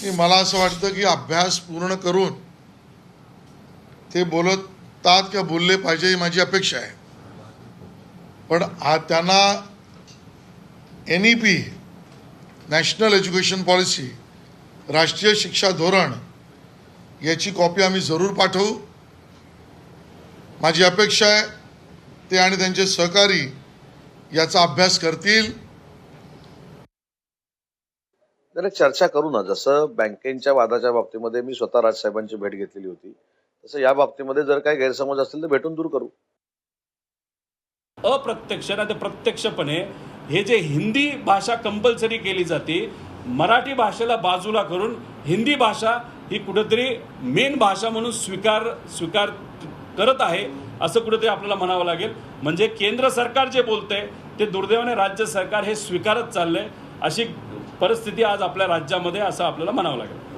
की मला असं वाटतं की अभ्यास पूर्ण करून ते बोलतात किंवा बोलले पाहिजे ही माझी अपेक्षा आहे. पण आ त्यांना N E P National Education Policy राष्ट्रीय शिक्षा धोरण याची कॉपी आम्ही जरूर पाठवू. माझी अपेक्षा आहे ते आणि त्यांचे सहकारी याचा अभ्यास करतील. त्याला चर्चा करू ना. जसं बँकेच्या वादाच्या बाबतीमध्ये मी स्वतः राजसाहेबांची भेट घेतलेली होती. तसं या बाबतीमध्ये जर काही गैरसमज असतील तर भेटून दूर करू. अप्रत्यक्ष ना ते प्रत्यक्षपणे हे जे हिंदी भाषा कंपल्सरी केली जाते मराठी भाषेला बाजूला करून हिंदी भाषा ही कुठेतरी मेन भाषा म्हणून स्वीकार स्वीकार करत आहे असं कुठेतरी आपल्याला म्हणावं लागेल. म्हणजे केंद्र सरकार जे बोलतंय ते दुर्दैवाने राज्य सरकार हे स्वीकारत चाललंय अशी परिस्थिती आज आपल्या राज्यामध्ये असं आपल्याला म्हणावं लागेल.